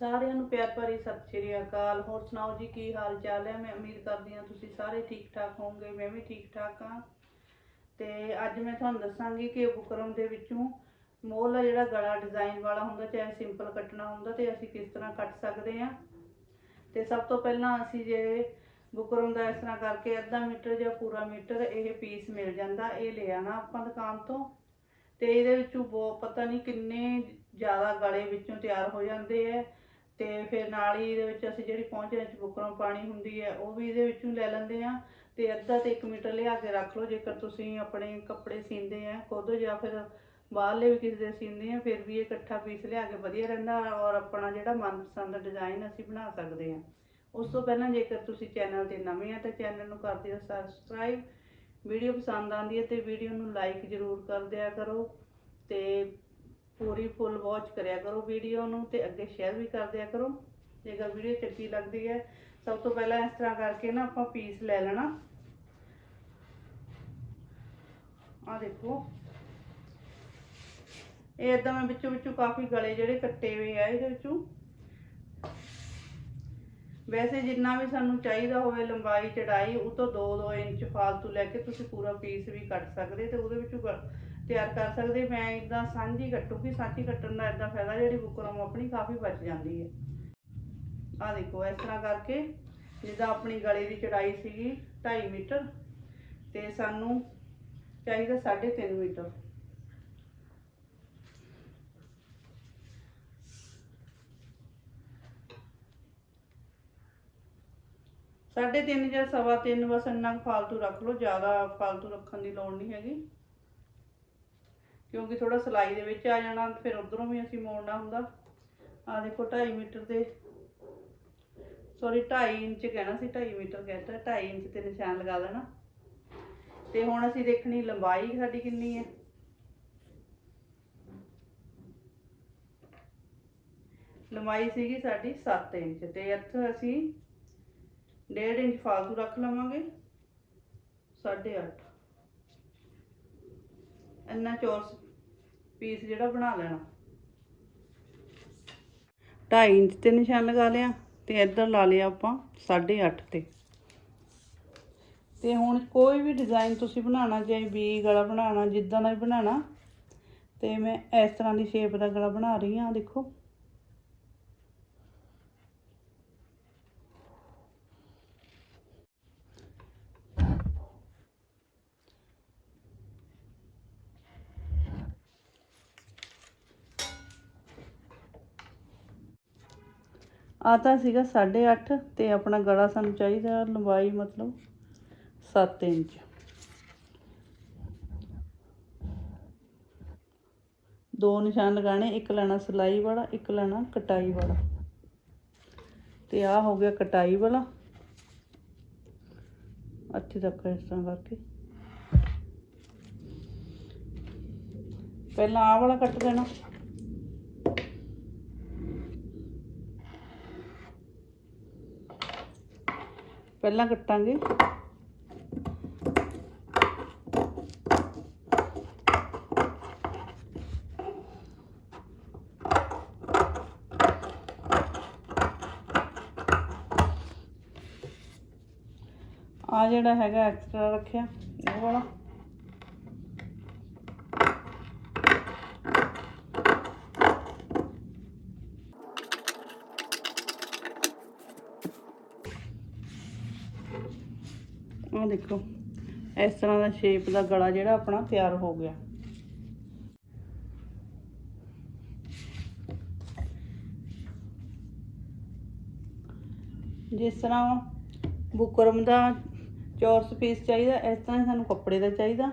ਸਾਰਿਆਂ ਨੂੰ ਪਿਆਰ ਭਰੀ ਸਤਿ ਸ਼੍ਰੀ ਅਕਾਲ। ਹੋਰ ਸੁਣਾਓ ਜੀ, ਕੀ ਹਾਲ ਚਾਲ ਹੈ? ਮੈਂ ਉਮੀਦ ਕਰਦੀ ਹਾਂ ਤੁਸੀਂ ਸਾਰੇ ਠੀਕ ਠਾਕ ਹੋਵੋਗੇ, ਮੈਂ ਵੀ ਠੀਕ ਠਾਕ ਹਾਂ। ਤੇ ਅੱਜ ਮੈਂ ਤੁਹਾਨੂੰ ਦੱਸਾਂਗੀ ਕਿ ਬੁਕਰਮ ਦੇ ਵਿੱਚੋਂ ਮੋਲ ਦਾ ਜਿਹੜਾ ਗਲਾ ਡਿਜ਼ਾਈਨ ਵਾਲਾ ਹੁੰਦਾ, ਚਾਹੇ ਸਿੰਪਲ ਕੱਟਣਾ ਹੁੰਦਾ ਤੇ ਅਸੀਂ ਕਿਸ ਤਰ੍ਹਾਂ ਕੱਟ ਸਕਦੇ ਹਾਂ। ਤੇ ਸਭ ਤੋਂ ਪਹਿਲਾਂ ਅਸੀਂ ਜੇ ਬੁਕਰਮ ਦਾ ਇਸ ਤਰ੍ਹਾਂ ਕਰਕੇ ਅੱਧਾ ਮੀਟਰ ਜਾਂ ਪੂਰਾ ਮੀਟਰ ਇਹ ਪੀਸ ਮਿਲ ਜਾਂਦਾ, ਇਹ ਲੈ ਆਣਾ ਆਪਾਂ ਦੁਕਾਨ ਤੋਂ। ਤੇ ਇਹਦੇ ਵਿੱਚੋਂ ਬਹੁਤ ਪਤਾ ਨਹੀਂ ਕਿੰਨੇ ਜ਼ਿਆਦਾ ਗਲੇ ਵਿੱਚੋਂ ਤਿਆਰ ਹੋ ਜਾਂਦੇ ਐ ਤੇ ਫਿਰ ਨਾਲ ਹੀ ਇਹਦੇ ਵਿੱਚ ਅਸੀਂ ਜਿਹੜੀ ਪਹੁੰਚੇ ਵਿੱਚ ਬੁਕਰਮ ਪਾਣੀ ਹੁੰਦੀ ਹੈ, ਉਹ ਵੀ ਇਹਦੇ ਵਿੱਚੋਂ ਲੈ ਲੈਂਦੇ ਆ ਤੇ ਅੱਧਾ ਤੇ 1 ਮੀਟਰ ਲਿਆ ਕੇ ਰੱਖ ਲਓ, ਜੇਕਰ ਤੁਸੀਂ ਆਪਣੇ ਕੱਪੜੇ ਸੀਂਦੇ ਆ ਖੁਦ ਜਾਂ ਫਿਰ ਬਾਹਰਲੇ ਵੀ ਕਿਸੇ ਦੇ ਸੀਂਦੇ ਆ, ਫਿਰ ਵੀ ਇਹ ਇਕੱਠਾ ਪੀਸ ਲਿਆ ਕੇ ਵਧੀਆ ਰਹਿੰਦਾ ਔਰ ਆਪਣਾ ਜਿਹੜਾ ਮਨਪਸੰਦ ਡਿਜ਼ਾਈਨ ਅਸੀਂ ਬਣਾ ਸਕਦੇ ਆ ਉਸ ਤੋਂ ਪਹਿਲਾਂ ਜੇਕਰ ਤੁਸੀਂ ਚੈਨਲ ਤੇ ਨਵੇਂ ਆ, ਤਾਂ ਚੈਨਲ ਨੂੰ ਕਰ ਦਿਓ ਸਬਸਕ੍ਰਾਈਬ ਵੀਡੀਓ ਪਸੰਦ ਆਉਂਦੀ ਹੈ ਤੇ ਵੀਡੀਓ ਨੂੰ ਲਾਈਕ ਜ਼ਰੂਰ ਕਰ ਦਿਆ ਕਰੋ। ਤੇ ਪੂਰੀ ਫੁੱਲ ਵਾਚ ਕਰਿਆ ਕਰੋ ਵੀਡੀਓ ਨੂੰ ਤੇ ਅੱਗੇ ਸ਼ੇਅਰ ਵੀ ਕਰ ਦਿਆ ਕਰੋ। ਜੇਕਰ ਵੀਡੀਓ ਚੰਗੀ ਲੱਗਦੀ ਹੈ। ਸਭ ਤੋਂ ਪਹਿਲਾਂ ਇਸ ਤਰ੍ਹਾਂ ਕਰਕੇ ਨਾ ਆਪਾਂ ਪੀਸ ਲੈ ਲੈਣਾ। ਆ ਦੇਖੋ। ਇਹ ਇਦਾਂ ਮੈਂ ਵਿੱਚੋਂ ਵਿੱਚੋਂ ਕਾਫੀ ਗਲੇ ਜਿਹੜੇ ਕੱਟੇ ਹੋਏ ਆ ਇਹਦੇ ਵਿੱਚੋਂ। ਵੈਸੇ ਜਿੰਨਾ ਵੀ ਸਾਨੂੰ ਚਾਹੀਦਾ ਹੋਵੇ ਲੰਬਾਈ, ਚੜਾਈ, ਉਹ ਤੋਂ 2-2 ਇੰਚ ਫਾਲਤੂ ਲੈ ਕੇ ਤੁਸੀਂ ਪੂਰਾ ਪੀਸ ਵੀ ਕੱਟ ਸਕਦੇ ਤੇ ਉਹਦੇ ਵਿੱਚੋਂ ਤਿਆਰ ਕਰ ਸਕਦੇ, ਮੈਂ ਇਦਾਂ ਸਾਂਝੀ ਕੱਟੂਗੀ ਸਾਂਝੀ ਕੱਟਣ ਦਾ ਇਦਾਂ ਫਾਇਦਾ, ਜਿਹੜੀ ਬੁਕਰਮ ਆਪਣੀ ਕਾਫੀ ਬਚ ਜਾਂਦੀ ਹੈ। ਆ ਦੇਖੋ, ਇਸ ਤਰ੍ਹਾਂ ਕਰਕੇ ਜਿੱਦਾਂ ਆਪਣੀ ਗਲੇ ਦੀ ਚੜਾਈ ਸੀਗੀ 2.5 ਮੀਟਰ ਤੇ ਸਾਨੂੰ ਚਾਹੀਦਾ 3.5 ਮੀਟਰ। ਸਾਢੇ ਤਿੰਨ ਜਾਂ ਸਵਾ ਤਿੰਨ ਬਸ ਇੰਨਾ ਕੁ ਫਾਲਤੂ ਰੱਖ ਲਓ, ਜ਼ਿਆਦਾ ਫਾਲਤੂ ਰੱਖਣ ਦੀ ਲੋੜ ਨਹੀਂ ਹੈਗੀ। ਕਿਉਂਕਿ ਥੋੜਾ ਸਲਾਈ ਦੇ ਵਿੱਚ ਆ ਜਾਣਾ, ਫਿਰ ਉਧਰੋਂ ਵੀ ਅਸੀਂ ਮੋੜਨਾ ਹੁੰਦਾ। ਆ ਦੇਖੋ 2.5 ਮੀਟਰ ਦੇ। ਸੌਰੀ 2.5 ਇੰਚ ਕਹਿਣਾ ਸੀ 2.5 ਮੀਟਰ ਕਹਿੰਦਾ 2.5 ਇੰਚ ਤੇ ਨਿਸ਼ਾਨ ਲਗਾ ਦੇਣਾ ਤੇ ਹੁਣ ਅਸੀਂ ਦੇਖਣੀ ਲੰਬਾਈ ਸਾਡੀ ਕਿੰਨੀ ਹੈ। ਲੰਬਾਈ ਸੀਗੀ ਸਾਡੀ 7 ਇੰਚ ਤੇ ਇੱਥੇ ਅਸੀਂ 1.5 ਇੰਚ ਫਾਲਤੂ ਰੱਖ ਲਵਾਂਗੇ। 8.5 ਇੰਨਾ ਚੌਰਸ ਪੀਸ ਜਿਹੜਾ ਬਣਾ ਲੈਣਾ। 2.5 ਇੰਚ ਤੇ ਨਿਸ਼ਾਨ ਲਗਾ ਲਿਆ ਤੇ ਇੱਧਰ ਲਾ ਲਿਆ ਆਪਾਂ 8.5 ਤੇ। ਤੇ ਹੁਣ ਕੋਈ ਵੀ ਡਿਜ਼ਾਈਨ ਤੁਸੀਂ ਬਣਾਉਣਾ, ਚਾਹੇ ਵੀ ਗਲਾ ਬਣਾਉਣਾ, ਜਿੱਦਾਂ ਦਾ ਵੀ ਬਣਾਉਣਾ, ਤੇ ਮੈਂ ਇਸ ਤਰ੍ਹਾਂ ਦੀ ਸ਼ੇਪ ਦਾ ਗਲਾ ਬਣਾ ਰਹੀ ਹਾਂ, ਦੇਖੋ। ਆ ਤਾਂ ਸੀਗਾ 8.5 ਤੇ ਆਪਣਾ ਗਲਾ ਸਾਨੂੰ ਚਾਹੀਦਾ ਲੰਬਾਈ ਮਤਲਬ 7 ਇੰਚ। ਦੋ ਨਿਸ਼ਾਨ ਲਗਾਣੇ ਇੱਕ ਲੈਣਾ ਸਿਲਾਈ ਵਾਲਾ, ਇੱਕ ਲੈਣਾ ਕਟਾਈ ਵਾਲਾ। ਤੇ ਆ ਹੋ ਗਿਆ ਕਟਾਈ ਵਾਲਾ। ਅੱਠੇ ਤੱਕ ਇਸ ਤਰ੍ਹਾਂ ਕਰਕੇ। ਪਹਿਲਾਂ ਆ ਵਾਲਾ ਕੱਟ ਦੇਣਾ। ਪਹਿਲਾਂ ਕੱਟਾਂਗੇ। ਆ ਜਿਹੜਾ ਹੈਗਾ ਐਕਸਟਰਾ ਰੱਖਿਆ ਇਹ ਵਾਲਾ। ਆਹ ਦੇਖੋ, ਇਸ ਤਰ੍ਹਾਂ ਦਾ ਸ਼ੇਪ ਦਾ ਗਲਾ ਜਿਹੜਾ ਆਪਣਾ ਤਿਆਰ ਹੋ ਗਿਆ। ਜਿਸ ਤਰ੍ਹਾਂ ਬੁਕਰਮ ਦਾ ਚੌਰਸ ਪੀਸ ਚਾਹੀਦਾ, ਇਸ ਤਰ੍ਹਾਂ ਹੀ ਸਾਨੂੰ ਕੱਪੜੇ ਦਾ ਚਾਹੀਦਾ।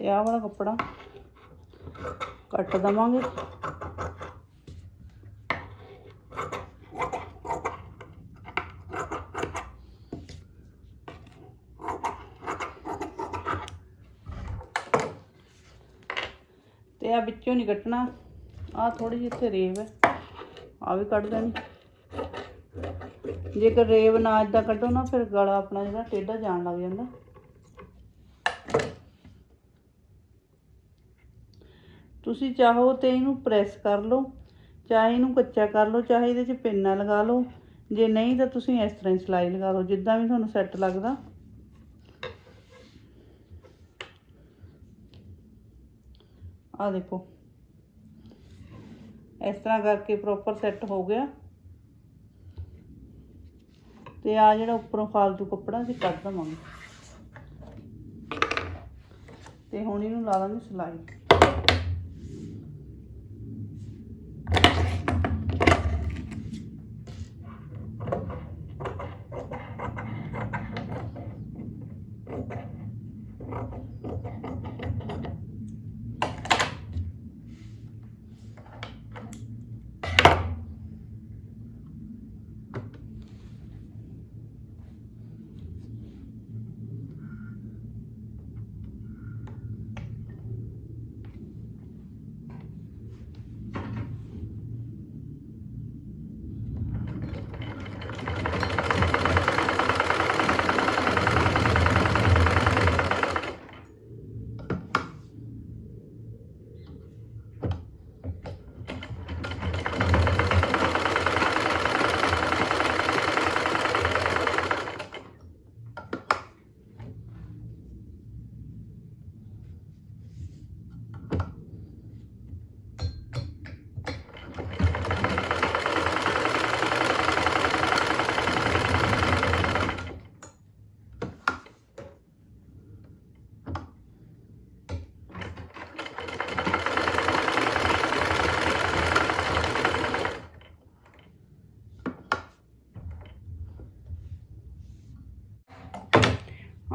ਤੇ ਆਹ ਵਾਲਾ ਕੱਪੜਾ ਕੱਟ ਦਵਾਂਗੇ। ਤੇ ਆ ਵਿੱਚੋਂ ਨਹੀਂ ਕੱਟਣਾ। ਆ ਥੋੜੀ ਜਿਹੀ ਇੱਥੇ ਰੇਵ ਹੈ। ਆ ਵੀ ਕੱਢ ਦੇਣੀ ਜੇਕਰ ਰੇਵ ਨਾ ਇਦਾਂ ਕੱਢੋ ਨਾ, ਫਿਰ ਗਲਾ ਆਪਣਾ ਜਿਹੜਾ ਟੇਢਾ ਜਾਣ ਲੱਗ ਜਾਂਦਾ। ਤੁਸੀਂ ਚਾਹੋ ਤੇ ਇਹਨੂੰ ਪ੍ਰੈਸ ਕਰ ਲਓ, ਚਾਹੇ ਇਹਨੂੰ ਕੱਚਾ ਕਰ ਲਓ, ਚਾਹੇ ਇਹਦੇ 'ਚ ਪਿੰਨਾ ਲਗਾ ਲਓ। ਜੇ ਨਹੀਂ ਤਾਂ ਤੁਸੀਂ ਇਸ ਤਰ੍ਹਾਂ ਹੀ ਸਿਲਾਈ ਲਗਾ ਲਓ, ਜਿੱਦਾਂ ਵੀ ਤੁਹਾਨੂੰ ਸੈੱਟ ਲੱਗਦਾ। ਆ ਦੇਖੋ। ਇਸ ਤਰ੍ਹਾਂ ਕਰਕੇ ਪ੍ਰੋਪਰ ਸੈੱਟ ਹੋ ਗਿਆ। ਤੇ ਆ ਜਿਹੜਾ ਉੱਪਰੋਂ ਫਾਲਤੂ ਕੱਪੜਾ ਅਸੀਂ ਕੱਢ ਦਵਾਂਗੇ। ਤੇ ਹੁਣ ਇਹਨੂੰ ਲਾ ਦਾਂਗੇ ਸਿਲਾਈ।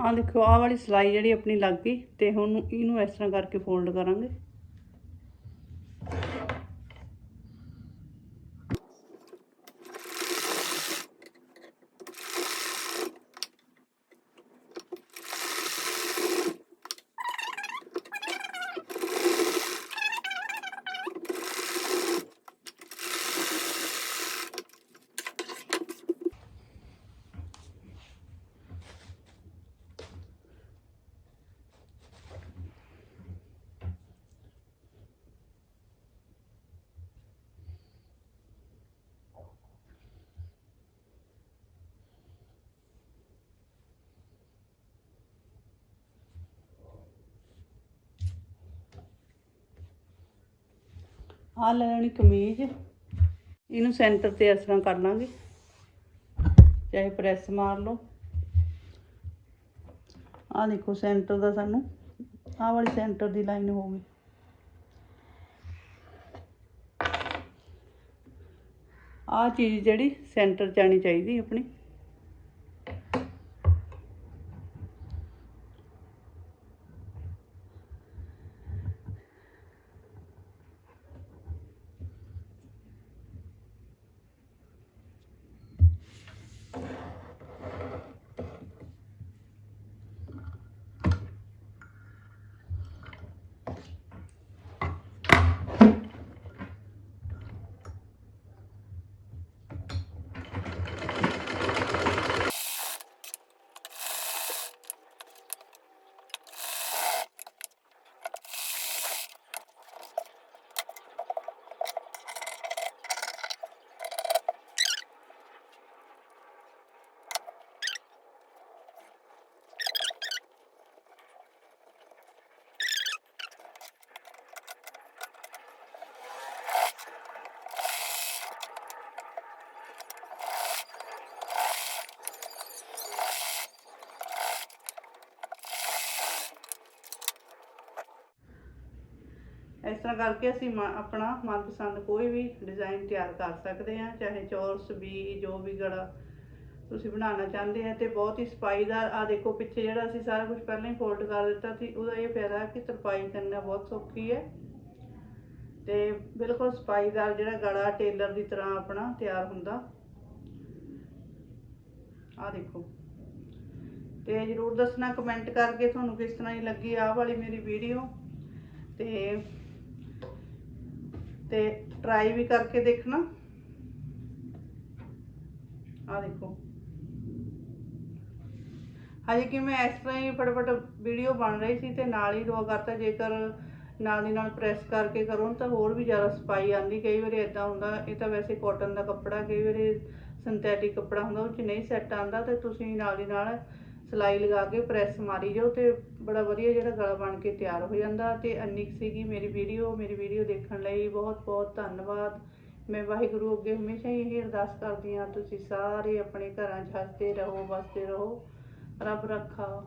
ਆਹ ਦੇਖੋ ਆਹ ਵਾਲੀ ਸਿਲਾਈ ਜਿਹੜੀ ਆਪਣੀ ਲੱਗ ਗਈ ਤੇ ਹੁਣ ਇਹਨੂੰ ਇਸ ਤਰ੍ਹਾਂ ਕਰਕੇ ਫੋਲਡ ਕਰਾਂਗੇ। ਆਹ ਲੈ ਲੈਣੀ ਕਮੀਜ਼। ਇਹਨੂੰ ਸੈਂਟਰ ਤੇ ਇਸ ਤਰ੍ਹਾਂ ਕਰ ਲਾਂਗੇ। ਚਾਹੇ ਪ੍ਰੈਸ ਮਾਰ ਲਓ। ਆਹ ਦੇਖੋ ਸੈਂਟਰ ਦਾ ਸਾਨੂੰ। ਆਹ ਵਾਲੀ ਸੈਂਟਰ ਦੀ ਲਾਈਨ ਹੋ ਗਈ। ਆਹ ਚੀਜ਼ ਜਿਹੜੀ ਸੈਂਟਰ 'ਚ ਆਣੀ ਚਾਹੀਦੀ ਆਪਣੀ। ਇਸ ਤਰ੍ਹਾਂ ਕਰਕੇ ਅਸੀਂ ਮ- ਆਪਣਾ ਮਨਪਸੰਦ ਕੋਈ ਵੀ ਡਿਜ਼ਾਈਨ ਤਿਆਰ ਕਰ ਸਕਦੇ ਹਾਂ, ਚਾਹੇ ਚੌਰਸ ਵੀ, ਜੋ ਵੀ ਗੜਾ ਤੁਸੀਂ ਬਣਾਉਣਾ ਚਾਹੁੰਦੇ ਆ ਤੇ ਬਹੁਤ ਹੀ ਸਫਾਈਦਾਰ ਆ ਦੇਖੋ, ਪਿੱਛੇ ਜਿਹੜਾ ਅਸੀਂ ਸਾਰਾ ਕੁਝ ਪਹਿਲਾਂ ਹੀ ਫੋਲਡ ਕਰ ਦਿੱਤਾ ਸੀ, ਉਹਦਾ ਇਹ ਫਾਇਦਾ ਹੈ ਕਿ ਤਰਪਾਈ ਕਰਨਾ ਬਹੁਤ ਸੌਖੀ ਹੈ ਤੇ ਬਿਲਕੁਲ ਸਫਾਈਦਾਰ ਜਿਹੜਾ ਗਲਾ ਟੇਲਰ ਦੀ ਤਰ੍ਹਾਂ ਆਪਣਾ ਤਿਆਰ ਹੁੰਦਾ। ਆ ਦੇਖੋ। ਤੇ ਜਰੂਰ ਦੱਸਣਾ, ਕਮੈਂਟ ਕਰਕੇ ਤੁਹਾਨੂੰ ਕਿਸ ਤਰ੍ਹਾਂ ਦੀ ਲੱਗੀ ਆਹ ਵਾਲੀ ਮੇਰੀ ਵੀਡੀਓ। ਤੇ ਤੇ ਟਰਾਈ ਵੀ ਕਰਕੇ ਦੇਖਣਾ। ਆ ਦੇਖੋ। ਹਜੇ ਕਿ ਮੈਂ ਇਸ ਤਰ੍ਹਾਂ ਹੀ ਫਟਾਫਟ ਵੀਡੀਓ ਬਣ ਰਹੀ ਸੀ ਤੇ ਨਾਲ ਹੀ ਦੋ ਕਰਤਾ। ਜੇਕਰ ਨਾਲ ਦੀ ਨਾਲ ਪ੍ਰੈਸ ਕਰਕੇ ਕਰੋ ਤਾਂ ਹੋਰ ਵੀ ਜ਼ਿਆਦਾ ਸਫ਼ਾਈ ਆਂਦੀ ਕਈ ਵਾਰੀ ਇਦਾਂ ਹੁੰਦਾ, ਇਹ ਤਾਂ ਵੈਸੇ ਕਾਟਨ ਦਾ ਕੱਪੜਾ, ਕਈ ਵਾਰੀ ਸਿੰਥੈਟਿਕ ਕੱਪੜਾ ਹੁੰਦਾ, ਉਹ ਚ ਨਹੀਂ ਸੈੱਟ ਆਂਦਾ ਤੇ ਤੁਸੀਂ ਨਾਲ ਦੀ ਨਾਲ ਸਿਲਾਈ ਲਗਾ ਕੇ ਪ੍ਰੈਸ ਮਾਰੀ ਜਾਓ ਤੇ ਬੜਾ ਵਧੀਆ ਜਿਹੜਾ ਗਲਾ ਬਣ ਕੇ ਤਿਆਰ ਹੋ ਜਾਂਦਾ ਤੇ ਅੰਨੀ ਕੁ ਸੀਗੀ ਮੇਰੀ ਵੀਡੀਓ ਮੇਰੀ ਵੀਡੀਓ ਦੇਖਣ ਲਈ ਬਹੁਤ ਬਹੁਤ ਧੰਨਵਾਦ। ਮੈਂ ਵਾਹਿਗੁਰੂ ਅੱਗੇ ਹਮੇਸ਼ਾ ਹੀ ਇਹ ਅਰਦਾਸ ਕਰਦੀ ਹਾਂ, ਤੁਸੀਂ ਸਾਰੇ ਆਪਣੇ ਘਰਾਂ 'ਚ ਹੱਸਦੇ ਰਹੋ, ਵਸਦੇ ਰਹੋ, ਰੱਬ ਰੱਖਾ।